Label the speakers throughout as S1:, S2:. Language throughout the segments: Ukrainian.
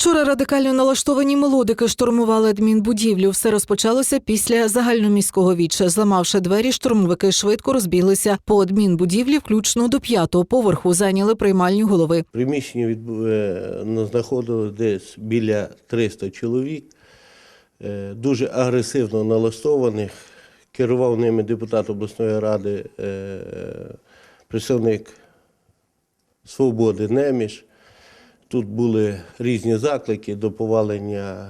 S1: Вчора радикально налаштовані мелодики штурмували адмінбудівлю. Все розпочалося після загальноміського віча. Зламавши двері, штурмовики швидко розбіглися по адмінбудівлі, включно до п'ятого поверху. Зайняли приймальні голови.
S2: приміщенні від, е, знаходилось десь біля 300 чоловік, е, дуже агресивно налаштованих. Керував ними депутат обласної ради, е, представник Свободи Неміш. Тут були різні заклики до повалення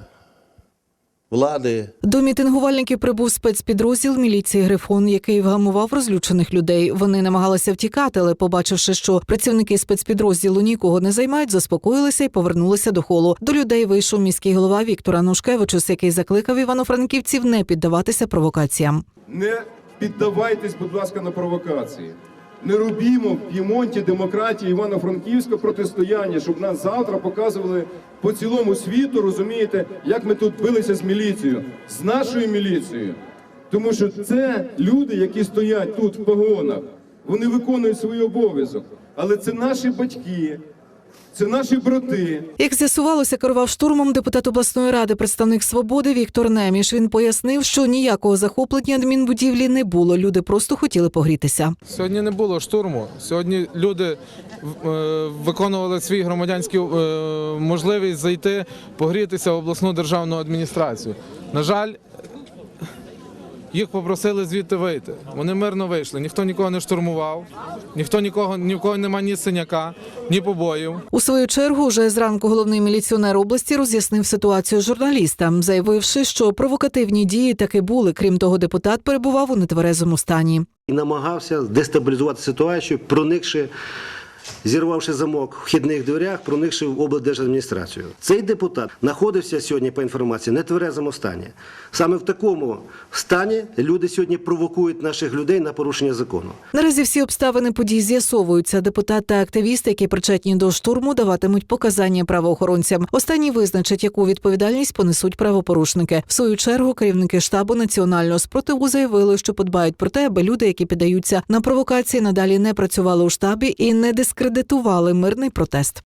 S2: влади.
S1: До мітингувальників прибув спецпідрозділ міліції Грифон, який вгамував розлючених людей. Вони намагалися втікати, але, побачивши, що працівники спецпідрозділу нікого не займають, заспокоїлися і повернулися до холу. До людей вийшов міський голова Віктор Анушкевичус, який закликав івано-франківців не піддаватися провокаціям.
S3: Не піддавайтесь, будь ласка, на провокації. Не робімо в П'ємонті демократії Івано-Франківська протистояння, щоб нас завтра показували по цілому світу, розумієте, як ми тут билися з міліцією, з нашою міліцією. Тому що це люди, які стоять тут в погонах, вони виконують свій обов'язок. Але це наші батьки, це наші брати,
S1: Як з'ясувалося, керував штурмом депутат обласної ради, представник свободи Віктор Неміш. Він пояснив, що ніякого захоплення адмінбудівлі не було. Люди просто хотіли погрітися.
S4: Сьогодні не було штурму. Сьогодні люди е, виконували свій громадянський е, можливість зайти, погрітися в обласну державну адміністрацію. На жаль, їх попросили звідти вийти. Вони мирно вийшли. Ніхто нікого не штурмував, ніхто нікого ні в кого немає ні синяка, ні побоїв.
S1: У свою чергу, вже зранку головний міліціонер області роз'яснив ситуацію журналістам, заявивши, що провокативні дії таки були. Крім того, депутат перебував у нетверезому стані.
S5: і намагався дестабілізувати ситуацію, проникши, зірвавши замок в вхідних дверях, проникши в облдержадміністрацію. Цей депутат знаходився сьогодні, по інформації, в нетверезому стані. Саме в такому стані люди сьогодні провокують наших людей на порушення закону.
S1: Наразі всі обставини подій з'ясовуються. Депутат та активісти, які причетні до штурму, даватимуть показання правоохоронцям. Останні визначать, яку відповідальність понесуть правопорушники. В свою чергу керівники штабу національного спротиву заявили, що подбають про те, аби люди, які піддаються на провокації, надалі не працювали у штабі і не дискредитували мирний протест.